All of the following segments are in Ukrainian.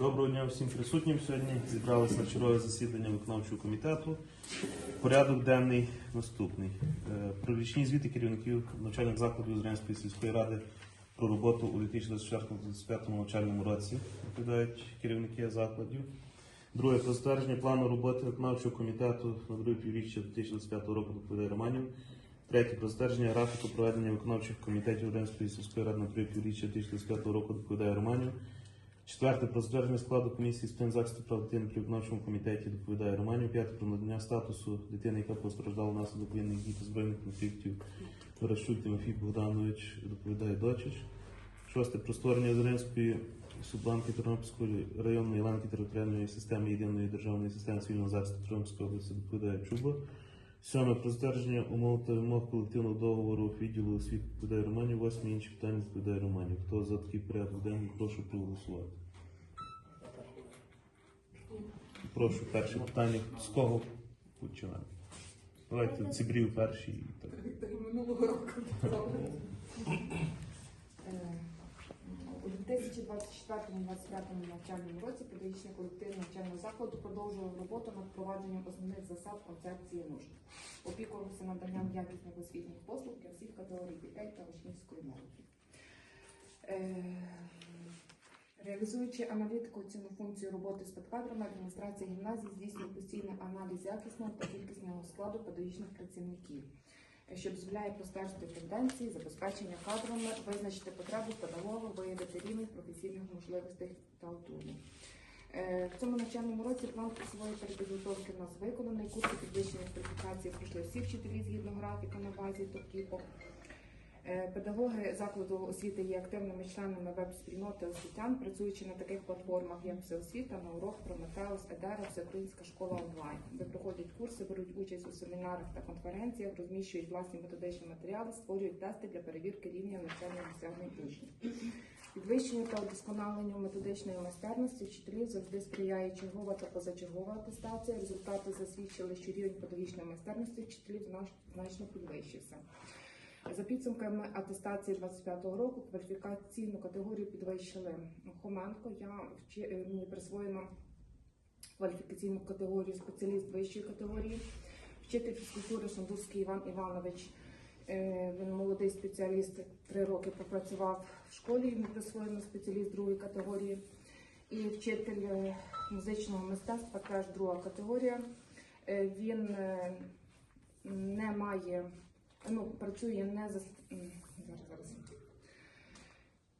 Доброго дня всім присутнім. Сьогодні зібралися на чергове засідання виконавчого комітету. Порядок денний наступний. Е, звіти керівників навчальних закладів Зрянської сільської ради про роботу у 2024-2025 навчальному році відповідають керівники закладів. Друге про затвердження плану роботи виконавчого комітету на друге півріччя 2025 року доповідає Романів. Третє про затвердження графіку проведення виконавчих комітетів Уренської сільської ради на друге півріччя 2025 року доповідає Романів. Четверте про затвердження складу комісії з питань захисту прав дитини при виконавчому комітеті доповідає Романів. П'яте про надання статусу дитини, яка постраждала внаслідок воєнних дій та збройних конфліктів Верещук Тимофій Богданович доповідає Дочич. Шосте про створення Зеленської субланки Тернопільської районної ланки територіальної системи єдиної державної системи цивільного захисту Тернопільської області доповідає Чуба. Сьоме про затвердження умов та вимог колективного договору відділу освіти відповідає Романів. Восьме інші питання відповідає Романів. Хто за такий порядок денний, прошу проголосувати. Прошу, перше питання. З кого починаємо? Давайте цибрів перший. і так. Минулого року. Е, У 2024-2025 навчальному році педагогічний колектив навчального закладу продовжував роботу над впровадженням основних засад концепції нужд. Опікувався наданням якісних освітніх послуг для всіх категорій дітей та учнівської молоді. Е, Реалізуючи аналітику ціну функцію роботи з педкадрами, адміністрація гімназії здійснює постійний аналіз якісного та кількісного складу педагогічних працівників, що дозволяє простежити тенденції, забезпечення кадрами, визначити потребу педагога, виявити рівень професійних можливостей та отруєння. Е, В цьому навчальному році план курсової перепідготовки в нас виконаний. Курси підвищення кваліфікації пройшли всі вчителі згідно графіка на базі ТОКІПО. Е, Педагоги закладу освіти є активними членами веб-спільноти освітян, працюючи на таких платформах, як Всеосвіта, Наурок, Прометеус, Едера, Всеукраїнська школа онлайн, де проходять курси, беруть участь у семінарах та конференціях, розміщують власні методичні матеріали, створюють тести для перевірки рівня навчальних досягнень учнів. Підвищенню та удосконаленню методичної майстерності вчителів завжди сприяє чергова та позачергова атестація. Результати засвідчили, що рівень педагогічної майстерності вчителів значно підвищився. За підсумками атестації 25-го року кваліфікаційну категорію підвищили Хоменко. Я е, мені присвоєно кваліфікаційну категорію спеціаліст вищої категорії. Вчитель фізкультури Шандурський Іван Іванович. Е, Він молодий спеціаліст, три роки попрацював в школі, йому присвоєно спеціаліст другої категорії. І вчитель е, музичного мистецтва теж друга категорія. Він не має ну, працює не за зараз,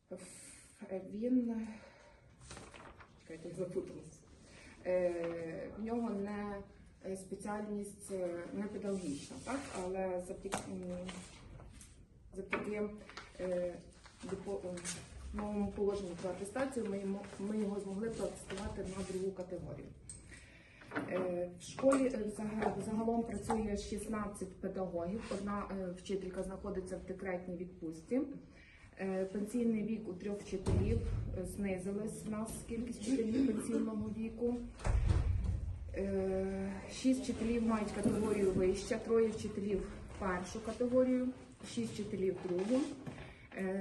зараз. Е, Він чекайте, я запуталась. Е, В нього не е, спеціальність не педагогічна, так? але завдяки, новому положенню про атестацію ми його змогли протестувати на другу категорію. Е, В школі е, загалом працює 16 педагогів. Одна е, вчителька знаходиться в декретній відпустці. Пенсійний вік у трьох вчителів знизилась у нас кількість вчителів пенсійного віку. Шість вчителів мають категорію вища, троє вчителів першу категорію, шість вчителів другу.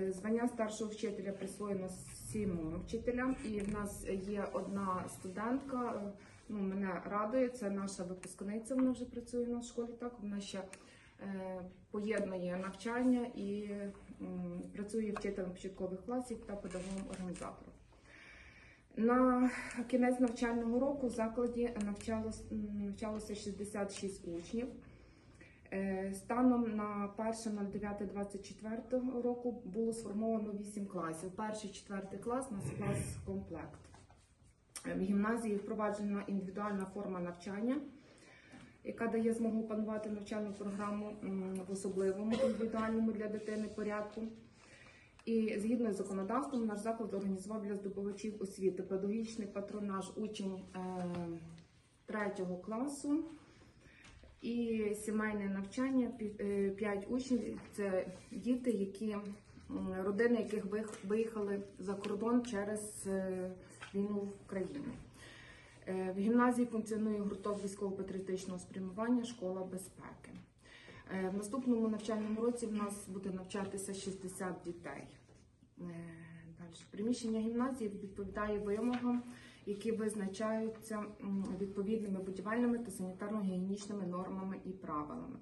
Звання старшого вчителя присвоєно сімом вчителям, і в нас є одна студентка. Ну, мене радує, це наша випускниця. Вона вже працює в школі. Так вона ще е, поєднує навчання і м, працює вчителем початкових класів та педагогом організатором. На кінець навчального року в закладі навчалось, м, навчалося 66 учнів. Е, Станом на 1.09.24 року було сформовано 8 класів. Перший, четвертий клас у нас клас комплект. Е, В гімназії впроваджена індивідуальна форма навчання, яка дає змогу опанувати навчальну програму в особливому індивідуальному для дитини порядку. І згідно з законодавством, наш заклад організував для здобувачів освіти педагогічний патронаж учень е, третього класу і сімейне навчання. Пі- е, П'ять учнів це діти, які родини, яких виїхали за кордон через е, війну в країну. Е, В гімназії функціонує гурток військово-патріотичного спрямування Школа безпеки. Е, В наступному навчальному році в нас буде навчатися 60 дітей. Е, Далі. Приміщення гімназії відповідає вимогам які визначаються відповідними будівельними та санітарно-гігієнічними нормами і правилами.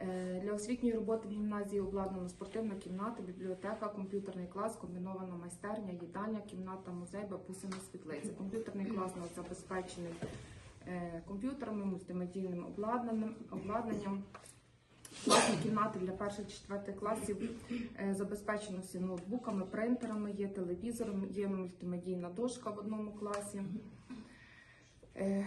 Е, Для освітньої роботи в гімназії обладнано спортивна кімната, бібліотека, комп'ютерний клас, комбінована майстерня, їдальня, кімната, музей, бабусина світлиця. Комп'ютерний клас забезпечений е, комп'ютерами, мультимедійним обладнанням, обладнанням. Класні кімнати для перших четвертих класів е, забезпечено всі ноутбуками, принтерами, є телевізором, є мультимедійна дошка в одному класі. Е.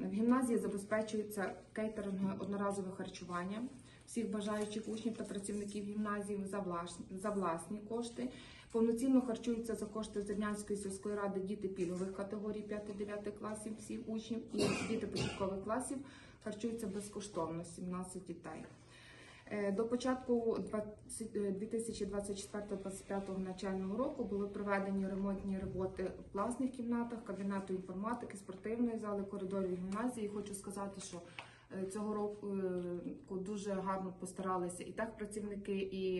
В гімназії забезпечується кейтерингове одноразове харчування всіх бажаючих учнів та працівників гімназії за власні, за власні кошти. Повноцінно харчуються за кошти Зернянської сільської ради діти пільгових категорій 5-9 класів всіх учнів і діти початкових класів харчуються безкоштовно 17 дітей. Е, До початку 2024-2025 навчального року були проведені ремонтні роботи в класних кімнатах, кабінету інформатики, спортивної зали, коридорів гімназії. Хочу сказати, що е, цього року е, дуже гарно постаралися і техпрацівники, і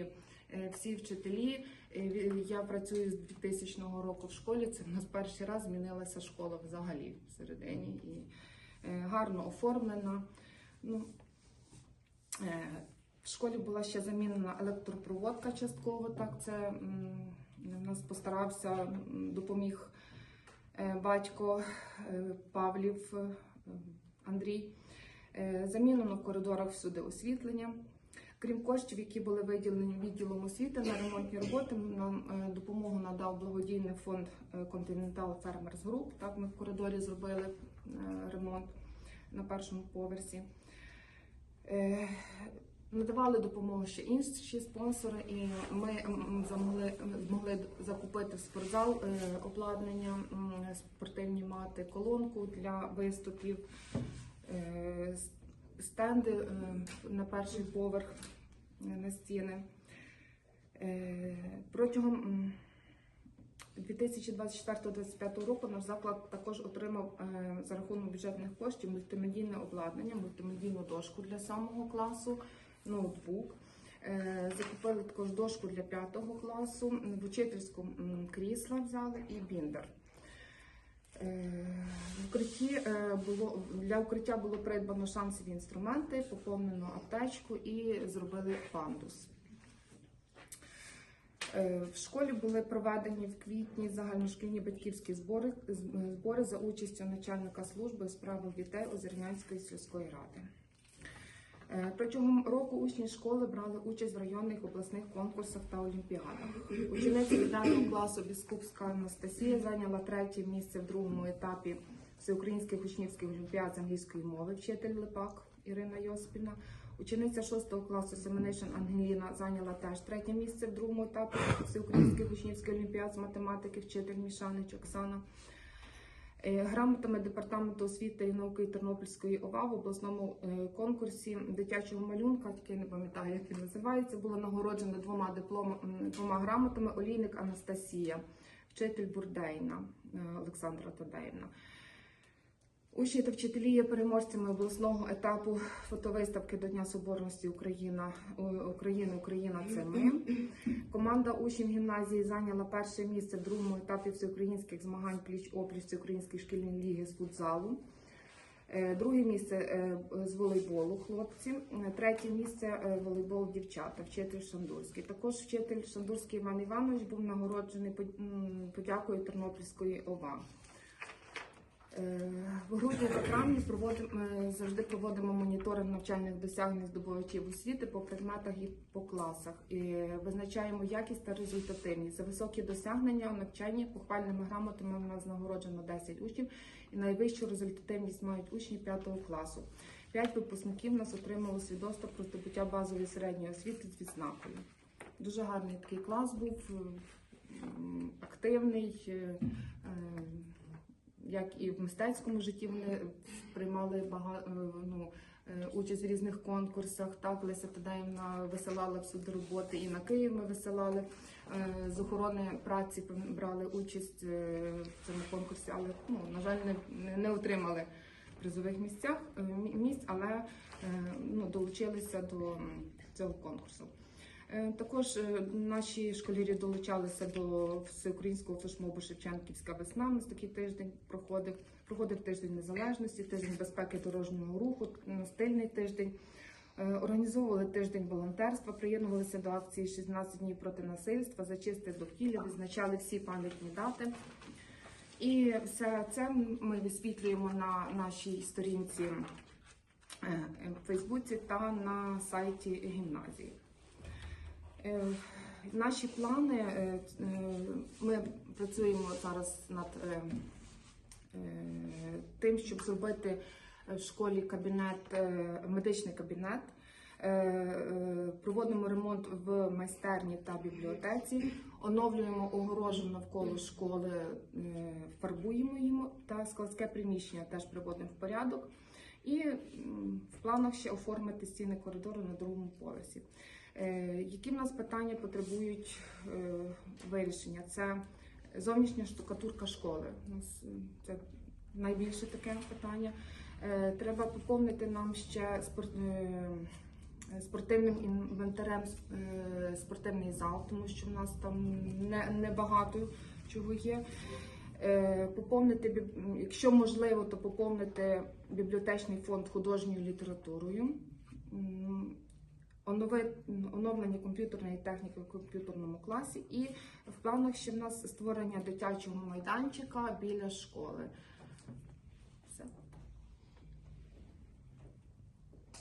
е, всі вчителі. Е, Я працюю з 2000 року в школі. Це в нас перший раз змінилася школа взагалі всередині і е, гарно оформлена. Ну, е, в школі була ще замінена електропроводка частково. Так, це нас постарався, допоміг е, батько е, Павлів е, Андрій. Замінено в коридорах всюди освітлення. Крім коштів, які були виділені відділом освіти на ремонтні роботи, нам допомогу надав благодійний фонд Continental Farmers Group. Так, ми в коридорі зробили ремонт на першому поверсі. Надавали допомогу ще інші спонсори, і ми змогли, змогли закупити в спортзал е, обладнання, спортивні мати, колонку для виступів, е, стенди е, на перший поверх на стіни. Протягом 2024-2025 року наш заклад також отримав за рахунок бюджетних коштів мультимедійне обладнання, мультимедійну дошку для самого класу, ноутбук. Е, Закупили також дошку для п'ятого класу, в учительську м, крісла взяли і біндер. Е, е, було для укриття було придбано шансові інструменти, поповнено аптечку і зробили пандус. В школі були проведені в квітні загальношкільні батьківські збори, збори за участю начальника служби у справах дітей Озернянської сільської ради. Е, Протягом року учні школи брали участь в районних обласних конкурсах та олімпіадах. Учениця 9 класу Біскупська Анастасія зайняла третє місце в другому етапі всеукраїнських учнівських олімпіад з англійської мови, вчитель Липак Ірина Йосипівна. Учениця 6 класу Семенишин Ангеліна зайняла теж третє місце в другому етапі всеукраїнських учнівських олімпіад з математики, вчитель Мішанич Оксана. Е, Грамотами департаменту освіти і науки Тернопільської ОВА в обласному е, конкурсі дитячого малюнка, тільки я не пам'ятаю, як він називається, було нагороджено двома диплом, двома грамотами Олійник Анастасія, вчитель Бурдейна е, Олександра Тадеївна. Учні та вчителі є переможцями обласного етапу фотовиставки до Дня Соборності Україна О, України Україна це ми. Команда учнів гімназії зайняла перше місце в другому етапі всеукраїнських змагань пліч опліч Всеукраїнської шкільної ліги з футзалу. Е, Друге місце е, з волейболу хлопці, Е, третє місце волейбол дівчата, вчитель Шандурський. Також вчитель Шандурський Іван Іванович був нагороджений подякою Тернопільської ОВА. Е, В грудні та травні проводимо е, завжди проводимо моніторинг навчальних досягнень здобувачів освіти по предметах і по класах. І визначаємо якість та результативність. За високі досягнення у навчанні похвальними грамотами у нас нагороджено 10 учнів, і найвищу результативність мають учні 5 класу. П'ять випускників нас отримали свідоцтво про здобуття базової середньої освіти з відзнакою. Дуже гарний такий клас був, е, активний. Е, е, як і в мистецькому житті вони приймали багато ну, е, участь в різних конкурсах. Так, Леся Тадаївна висилала всюди роботи, і на Київ ми висилали. Е, З охорони праці брали участь е, в цьому конкурсі, але ну, на жаль, не, не отримали призових місцях е, місць, але е, ну, долучилися до цього конкурсу. Е, Також е, наші школярі долучалися до всеукраїнського флешмобу Шевченківська весна. У нас такий тиждень проходив. Проходив тиждень незалежності, тиждень безпеки дорожнього руху, стильний тиждень. Е, Організовували тиждень волонтерства, приєднувалися до акції «16 днів проти насильства, зачисти довкілля, відзначали всі пам'ятні дати. І все це ми висвітлюємо на нашій сторінці в Фейсбуці та на сайті гімназії. Е, Наші плани е, е, ми працюємо зараз над тим, щоб зробити в школі кабінет, медичний кабінет. Проводимо ремонт в майстерні та бібліотеці, оновлюємо огорожу навколо школи, фарбуємо їм та складське приміщення теж приводимо в порядок. І в планах ще оформити стіни коридору на другому поверсі. Е, Які в нас питання потребують е, вирішення? Це зовнішня штукатурка школи. Е, це найбільше таке питання. Треба поповнити нам ще спортивним інвентарем спортивний зал, тому що в нас там не, небагато чого є. Поповнити, якщо можливо, то поповнити бібліотечний фонд художньою літературою. Оновлення комп'ютерної техніки в комп'ютерному класі, і в планах ще в нас створення дитячого майданчика біля школи. Все.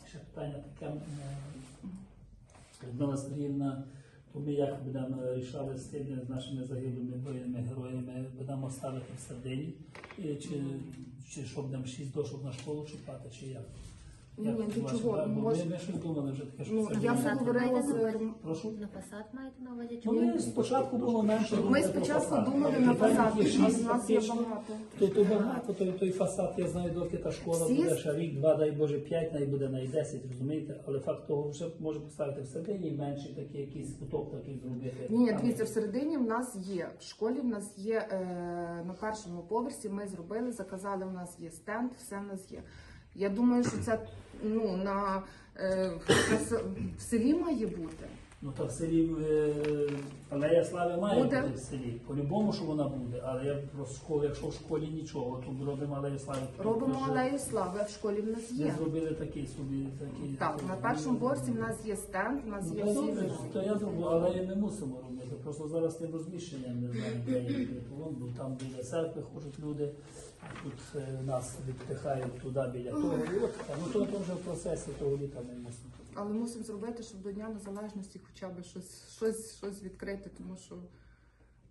Ще питання таке. е, Людмила Сергіївна, то ми як будемо рішали з з нашими загиблими воїнами, героями, будемо ставити в середині, чи, чи що будемо 6 дошок на школу чіпати, чи як? Ні, ні, до чого? Може- Ми, думали вже таке, що Ну, це я буде. вже говорила з Прошу. На фасад маєте на увазі? Ну, ми спочатку було менше. ми спочатку думали на фасад, у нас є багато. То, то багато, той, той фасад, я знаю, доки та школа Всі буде з- ще рік, два, дай Боже, п'ять, най буде най десять, розумієте? Але факт того вже може поставити всередині і менший такий якийсь куток такий зробити. Ні, ні, Там, дивіться, всередині в нас є. В школі в нас є е, на першому поверсі. Ми зробили, заказали. У нас є стенд, все в нас є. Я думаю, що це ну на е, в селі має бути. Ну та в селі е, Алея Слави має Буде. бути в селі. По-любому, що вона буде, але я про школу, якщо в школі нічого, то робимо Алею Слави. Робимо алею слави. а В школі в нас Ми є. зробили такий собі такий. Так, на першому поверсі в нас є стенд, в нас Ну, є то всі. добре, то я зроблю, але не мусимо робити. Просто зараз тим розміщенням не знаю, де є Вон, бо там біля церкви ходять люди, тут е, нас відпихають туди біля того. І от, ну то, то вже в процесі того літа ми мусимо. Але мусимо зробити, щоб до Дня Незалежності хоча б щось, щось, щось відкрити, тому що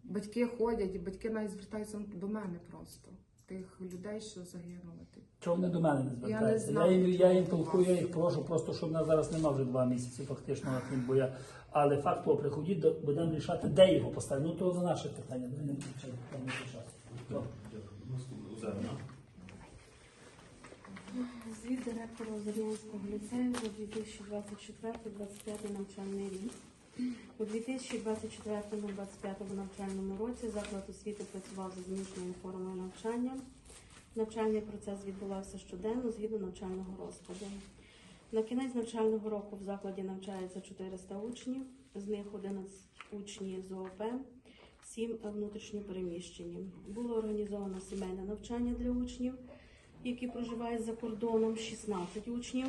батьки ходять, і батьки навіть звертаються до мене просто. Тих людей, що загинули. Чого вони до мене не звертаються? Я, знаю, їм, я їм толкую, я їх прошу, просто щоб нас зараз нема вже два місяці фактично на тим, бо я. Але факт того, приходіть, до- будемо рішати, де його поставити. Ну то за наше питання, ми не включаємо, там не рішати. То. Звіт директора ліцею за 2024-2025 навчальний рік. У 2024-2025 навчальному році заклад освіти працював за змішаною формою навчання. Навчальний процес відбувався щоденно згідно навчального розкладу. На кінець навчального року в закладі навчається 400 учнів, з них 11 учні з ООП, 7 внутрішньо переміщені. Було організовано сімейне навчання для учнів, які проживають за кордоном, 16 учнів.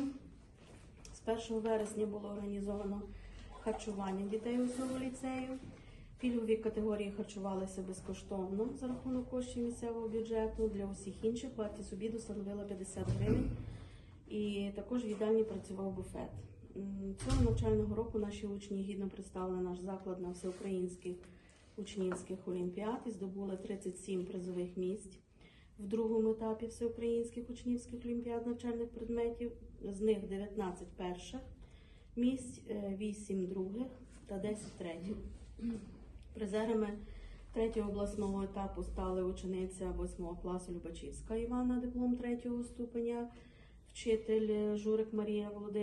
З 1 вересня було організовано харчування дітей усього ліцею. Пільгові категорії харчувалися безкоштовно за рахунок коштів місцевого бюджету. Для усіх інших вартість обіду становила 50 гривень. І також в їдальні працював буфет. Цього навчального року наші учні гідно представили наш заклад на всеукраїнських учнівських олімпіад і здобули 37 призових місць в другому етапі всеукраїнських учнівських олімпіад навчальних предметів. З них 19 перших місць, е, 8 других та 10 третіх. Призерами третього обласного етапу стали учениця 8 класу Любачівська Івана, диплом третього ступеня, вчитель Журик Марія Володимирівна.